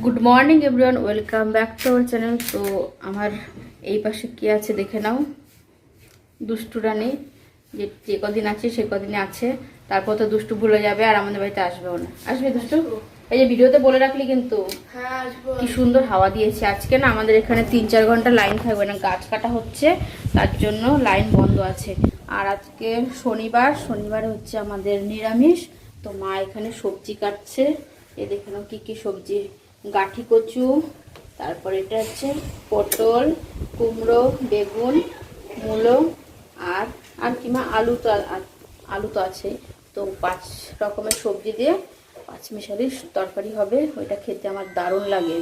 Good morning everyone welcome back to our channel তো আমার এই পাশে কি আছে দেখে নাও। দুষ্টু রানী যে যে কদিন আছে সে কদিনে আছে। তারপর তো দুষ্টু ভুলে যাবে আর আমাদের বাড়িতে আসবেও না। আসবে দুষ্টু? এই যে ভিডিওতে বলে রাখলি কিন্তু। কি সুন্দর হাওয়া দিয়েছে আজকে না? আমাদের এখানে তিন চার ঘণ্টা লাইন থাকবে না। গাছ কাটা হচ্ছে তার জন্য লাইন বন্ধ আছে। আর আজকে শনিবার শনিবারে হচ্ছে আমাদের নিরামিষ। তো মা এখানে সবজি কাটছে। এ দেখে নাও কী কী সবজি গাঠি কচু তারপরে এটা হচ্ছে পটল কুমড়ো বেগুন মূলো আর আর কি মা আলু তো আলু তো আছে। তো পাঁচ রকমের সবজি দিয়ে পাঁচ মিশালি তরকারি হবে। ওইটা খেতে আমার দারুণ লাগে।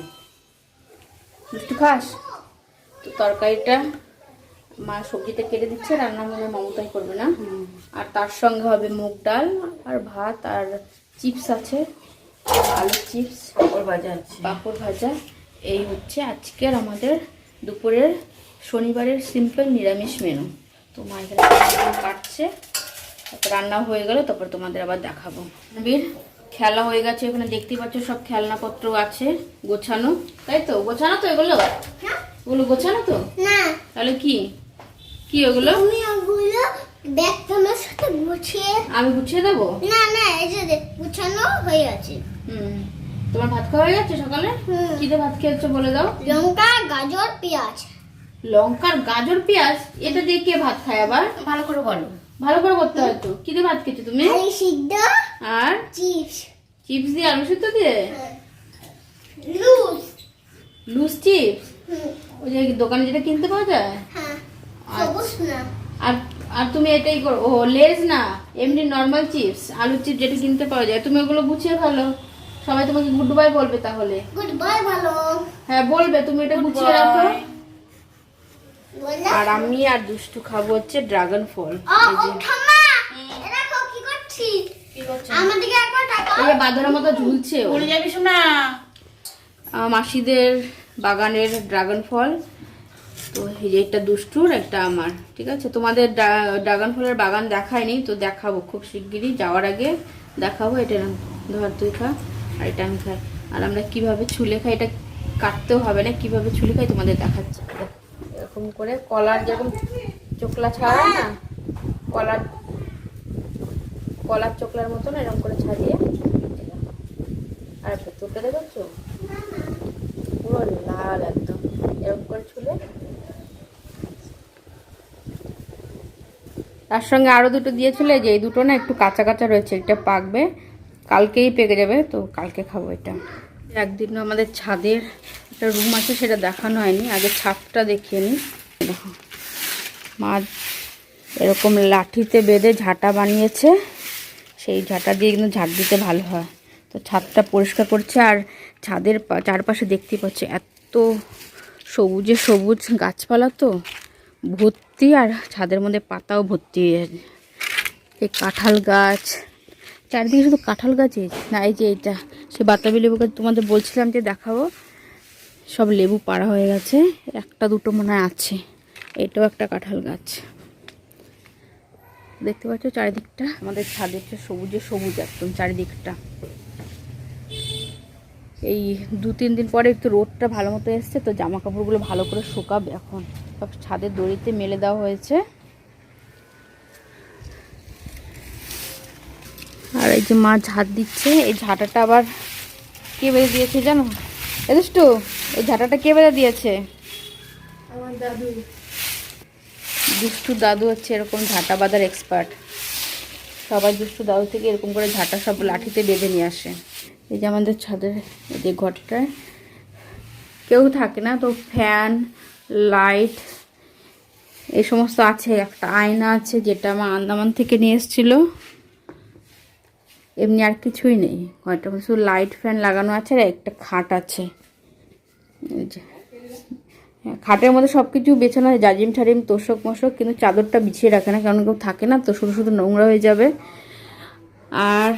মিষ্টি খাস? তো তরকারিটা মা সবজিটা কেটে দিচ্ছে রান্না মনে মমতাই করবে না। আর তার সঙ্গে হবে মুগ ডাল আর ভাত আর চিপস আছে। আলুর চিপস ওর ভাজা আছে। পাঁপড় ভাজা এই হচ্ছে আজকের আমাদের দুপুরের শনিবারের সিম্পল নিরামিষ মেনু তো মা এখানে সবজিগুলো কাটছে রান্না হয়ে গেলে তারপর তোমাদের আবার দেখাবো। বীর খেলা হয়ে গেছে এখানে দেখতেই পাচ্ছ সব খেলনাপত্র আছে গোছানো। তাই তো? গোছানো তো এগুলো? ওগুলো গোছানো তো? না। তাহলে কি? কি ওগুলো? তুমি ওগুলো ব্যাগ তোমার সাথে গুছিয়ে আমি গুছিয়ে দেবো? না না এই যে দেখ, গুছানো হয়ে আছে। তোমার ভাত খাওয়া হয়ে যাচ্ছে সকালে? কি দিয়ে ভাত খেয়েছো বলে দাও। লঙ্কা গাজর পেঁয়াজ। লঙ্কার গাজর পেঁয়াজ? এটা দিয়ে কে ভাত খায় আবার? ভালো করে বলো। ভালো করে করতে হয় তো। কি দিয়ে ভাত খেয়েছো তুমি? আলু সিদ্ধ আর? চিপস। চিপস দিয়ে আলু সিদ্ধ দিয়ে? লুজ। Loose chips? ওই যে দোকানে যেটা কিনতে পাওয়া যায়? হ্যাঁ। সবুজ না। আর আর তুমি এটাই করো। ও লেজ না। এমনি নর্মাল চিপস আলু চিপস যেটা কিনতে পাওয়া যায়। তুমি ওগুলো গুছিয়ে ভালো সবাই তোমাকে গুড বাই বলবে তাহলে। গুড বাই ভালো। হ্যাঁ বলবে তুমি এটা গুছিয়ে রাখো। আর আমি আর দুষ্টু খাব হচ্ছে ড্রাগন ফল মতো ঝুলছে ও। পড়ে যাবি শোনা আমার মাসিদের বাগানের ড্রাগন ফল তো এই যে একটা দুষ্টুর একটা আমার। ঠিক আছে? তোমাদের ড্রা- ড্রাগন ফলের বাগান দেখায়নি তো দেখাবো খুব শিগগিরই। যাওয়ার আগে দেখাবো এটা ধর তুই খা। আর এটা আমি খাই। আর আমরা কীভাবে ছুলে খাই, এটা কাটতেও হবে না, কীভাবে ছুলে খাই তোমাদের দেখাচ্ছি। এরকম করে কলার যেরকম চোকলা ছাড়া না, কলার কলার চোকলার মতন এরকম করে ছাড়িয়ে আর ভেতরটা দেখেছ পুরো লাল একদম। এরকম করে ছুলে তার সঙ্গে আরও দুটো দিয়েছিল যে এই দুটো না একটু কাঁচা কাঁচা রয়েছে, এটা পাকবে। কালকেই পেকে যাবে তো কালকে খাব এটা। একদিন আমাদের ছাদের একটা রুম আছে সেটা দেখানো হয়নি। আগে ছাদটা দেখিয়ে নিই। দেখো মা এরকম লাঠিতে বেঁধে ঝাঁটা বানিয়েছে। সেই ঝাঁটা দিয়ে কিন্তু ঝাঁট দিতে ভালো হয়। তো ছাদটা পরিষ্কার করছে আর ছাদের পা- চারপাশে দেখতে পাচ্ছে এত সবুজে সবুজ গাছপালা তো। ভর্তি আর ছাদের মধ্যে পাতাও ভর্তি হয়ে। এই কাঁঠাল গাছ চারিদিকে শুধু কাঁঠাল গাছই না, এই যে এটা সে বাতাবি লেবু গাছ, তোমাদের বলছিলাম যে দেখাবো। সব লেবু পাড়া হয়ে গেছে, একটা দুটো মনে হয় আছে, এটাও একটা কাঁঠাল গাছ। দেখতে পাচ্ছ চারিদিকটা? আমাদের ছাদের যে সবুজে সবুজ একদম চারিদিকটা। এই দু তিন দিন পরে একটু রোদটা ভালো মতো এসছে, তো জামা কাপড়গুলো ভালো করে শুকাবে এখন। সব ছাদের দড়িতে মেলে দেওয়া হয়েছে আর এই যে মা ঝাঁট দিচ্ছে এই ঝাঁটাটা আবার কে বেঁধে দিয়েছে জানো? এ দুষ্টু এই ঝাঁটাটা কে বেঁধে দিয়েছে? আমার দাদু। দুষ্টু দাদু হচ্ছে এরকম ঝাঁটা বাঁধার এক্সপার্ট সবাই দুষ্টু দাদু থেকে এরকম করে ঝাঁটা সব লাঠিতে বেঁধে নিয়ে আসে। এই যে আমাদের ছাদের এই যে ঘরটায় কেউ থাকে না তো ফ্যান লাইট এই সমস্ত আছে। একটা আয়না আছে যেটা আমার আন্দামান থেকে নিয়ে এসেছিল। এমনি আর কিছুই নেই। ঘরটা শুধু লাইট ফ্যান লাগানো আছে আর একটা খাট আছে। হ্যাঁ, খাটের মধ্যে সব কিছু বেছানো হয় জাজিম ঠারিম তোষক মোষক কিন্তু চাদরটা বিছিয়ে রাখে না কারণ কেউ থাকে না তো শুধু শুধু নোংরা হয়ে যাবে। আর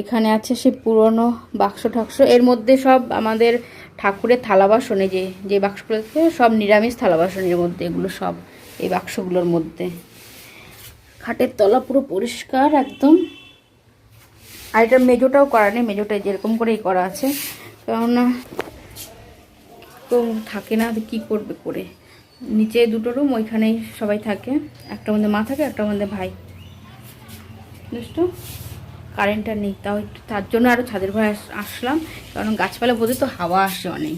এখানে আছে সে পুরনো বাক্স ঠাক্স। এর মধ্যে সব আমাদের ঠাকুরের থালা বাসন যে যে বাক্সগুলোতে সব নিরামিষ থালা বাসন এর মধ্যে এগুলো সব এই বাক্সগুলোর মধ্যে। খাটের তলা পুরো পরিষ্কার একদম। আর এটা মেজোটাও করা নেই, মেজোটা যেরকম করেই করা আছে। কেননা তো থাকে না কী করবে করে? নিচে দুটো রুম, ওইখানেই সবাই থাকে। একটা মধ্যে মা থাকে, একটা মধ্যে ভাই। বুঝতো কারেন্টটা নেই, তাও একটু তার জন্য আরও ছাদের ঘরে আস- আসলাম। কারণ গাছপালা বোধে তো হাওয়া আসে অনেক।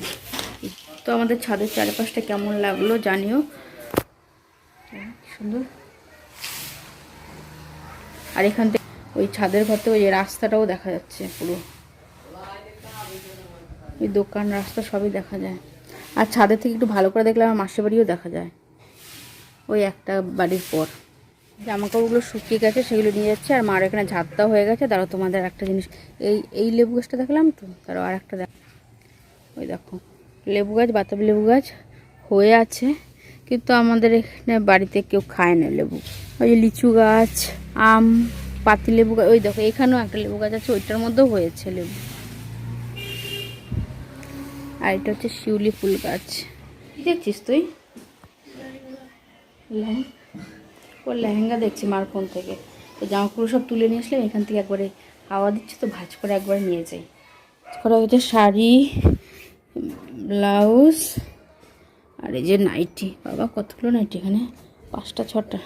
তো আমাদের ছাদের চারপাশটা কেমন লাগল জানিও। সুন্দর। আর এখান থেকে ওই ছাদের ঘর থেকে ওই রাস্তাটাও দেখা যাচ্ছে পুরো। ওই দোকান, রাস্তা সবই দেখা যায়। আর ছাদের থেকে একটু ভালো করে দেখলে আমার মাসির বাড়িও দেখা যায়। ওই একটা বাড়ির পর। জামা কাপড়গুলো শুকিয়ে গেছে, সেগুলো নিয়ে যাচ্ছে। আর মার এখানে ঝাপটাও হয়ে গেছে। তারা তোমাদের একটা জিনিস। এই এই লেবু গাছটা দেখলাম তো? তারা আর একটা দেখ। ওই দেখো, লেবু গাছ, বাতাবি লেবু গাছ হয়ে আছে। কিন্তু আমাদের এখানে বাড়িতে কেউ খায় না লেবু। ওই লিচু গাছ, আম পাতি লেবু গাছ, ওই দেখো, এখানেও একটা লেবু গাছ আছে, ওইটার মধ্যেও হয়েছে লেবু। আর এটা হচ্ছে শিউলি ফুল গাছ। দেখছিস তুই? ও লেহেঙ্গা দেখছি মার ফোন থেকে। তো জামাকাপড় সব তুলে নিয়ে আসলাম এখান থেকে একবারে হাওয়া দিচ্ছে তো, ভাজ করে একবারে নিয়ে যাই। করা হচ্ছে শাড়ি, ব্লাউজ, আর এই যে নাইটি। বাবা, কতগুলো নাইটি এখানে? পাঁচটা, ছটা।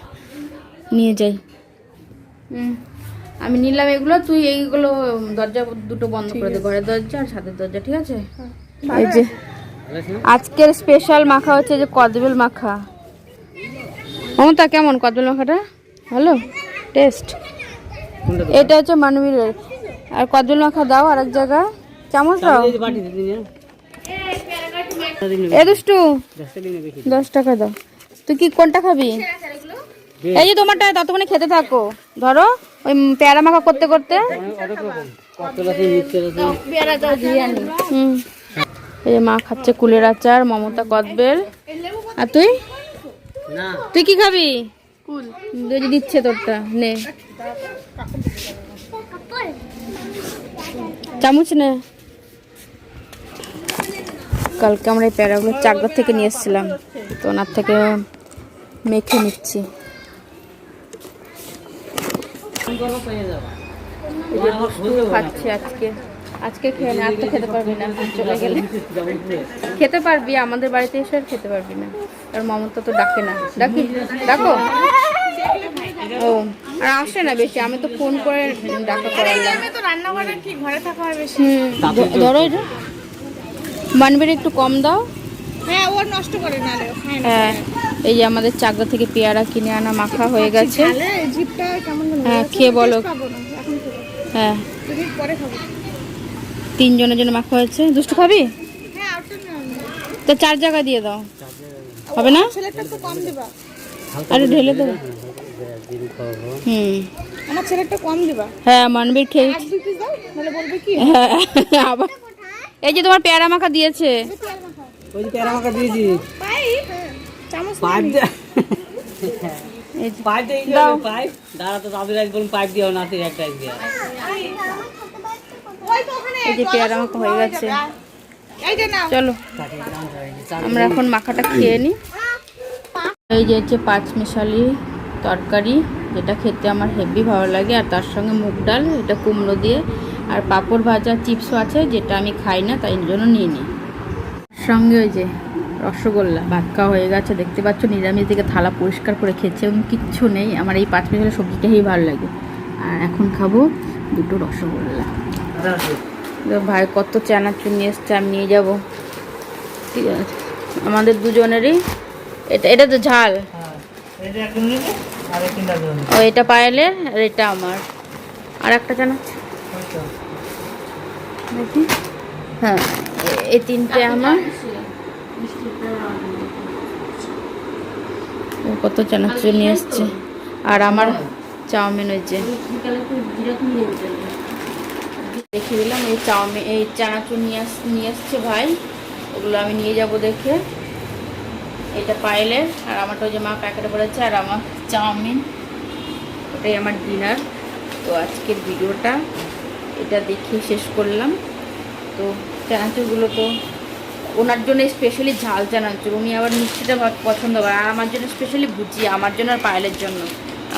নিয়ে যাই। আমি নিলাম এগুলো তুই এইগুলো দরজা দুটো বন্ধ করে দে ঘরের দরজা আর ছাদের দরজা ঠিক আছে? এই যে আজকের স্পেশাল মাখা হচ্ছে যে কদবেল মাখা। মমতা কেমন কদবেল মাখাটা? ভালো? টেস্ট এটা হচ্ছে মানবীরের। আর কদবেল মাখা দাও আর এক জায়গা। চামচ দাও। এ দুষ্টু দশ টাকা দাও। তুই কি কোনটা খাবি? এই যে তোমারটা ততক্ষণে খেতে থাকো। ধরো ওই পেয়ারা মাখা করতে করতে। এই মা খাচ্ছে কুলের আচার মমতা কদবেল। আর তুই? তুই কি খাবি? দিচ্ছে তোরটা নে। চামচ নে। কালকে আমরা এই প্যারাগুলো চাকদার থেকে নিয়ে এসেছিলাম। তো ওনার থেকে মেখে নিচ্ছি। খাচ্ছে আজকে। আজকে খেয়ে না আজকে খেতে পারবি না চলে গেলে। খেতে পারবি আমাদের বাড়িতে এসে আর খেতে পারবি না। আর মমতা তো ডাকে না। ডাকি? ডাকো? ও আর আসে না বেশি আমি তো ফোন করে ডাকা করালাম। তো হয় ধরো এটা। মানবের একটু কম দাও। হ্যাঁ ও নষ্ট করে না রে। না হ্যাঁ। এই যে আমাদের চাকদা থেকে পেয়ারা কিনে আনা মাখা হয়ে গেছে। হ্যাঁ খেয়ে বলো। হ্যাঁ। যদি পরে খাব তিনজনের জন্য মাখা হয়েছে। দুষ্টু খাবি? হ্যাঁ তো চার জায়গা দিয়ে দাও। হবে না? আরে ঢেলে দেবো হুম। আমার ছেলেটা কম দিবা হ্যাঁ মানবীর খেয়ে বলবে কি? হ্যাঁ আবার এই যে তোমার পেয়ারা মাখা দিয়েছে। ওই যে প্যারা মাখা দিয়েছি। দিয়ে এই যে পেয়ারা হয়ে গেছে। চলো। আমরা এখন মাখাটা খেয়ে নিই এই যে হচ্ছে পাঁচ মিশালি তরকারি যেটা খেতে আমার হেভি ভালো লাগে আর তার সঙ্গে মুগ ডাল এটা কুমড়ো দিয়ে। আর পাঁপড় ভাজা চিপসও আছে যেটা আমি খাই না তাই জন্য নিয়ে নিই সঙ্গে ওই যে রসগোল্লা। ভাত খাওয়া হয়ে গেছে দেখতে পাচ্ছ নিরামিষ দিকে থালা পরিষ্কার করে খেয়েছে এবং কিচ্ছু নেই। আমার এই পাঁচ মিশালি সবজিটাই ভালো লাগে। আর এখন খাব দুটো রসগোল্লা। ভাই কত চানাচুর নিয়ে এসছে আমি নিয়ে যাব। ঠিক আছে। আমাদের দুজনেরই এটা এটা তো ঝাল। এটা একটা আর ও এটা পায়েলের আর এটা আমার। আর একটা চানাচ। দেখি। হ্যাঁ এই তিনটে আমার। কত চানাচুর নিয়ে এসছে। আর আমার চাউমিন ওই যে। দেখে দিলাম এই চাউমিন এই চানাচুর নিয়ে নিয়ে এসছে ভাই। ওগুলো আমি নিয়ে যাব দেখে। এটা পাইলে, আর আমারটা ওই যে মা প্যাকেটে পড়েছে আর আমার চাউমিন। ওটাই আমার ডিনার। তো আজকের ভিডিওটা, এটা দেখে শেষ করলাম। তো চানাচুরগুলো তো ওনার জন্য স্পেশালি ঝাল চানাচুর উনি আবার মিষ্টিটা পছন্দ করে। আর আমার জন্য স্পেশালি ভুজি আমার জন্য আর পায়েলের জন্য।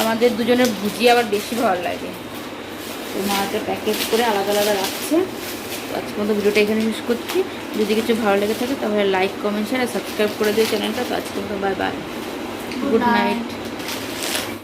আমাদের দুজনের ভুজি আবার বেশি ভালো লাগে। তো মা এটা প্যাকেট করে আলাদা আলাদা রাখছে। তো আজকে মতো ভিডিওটা এখানে শেষ করছি। যদি কিছু ভালো লেগে থাকে তাহলে লাইক কমেন্ট শেয়ার আর সাবস্ক্রাইব করে দিও চ্যানেলটা। তো আজকে মতো বাই বাই গুড নাইট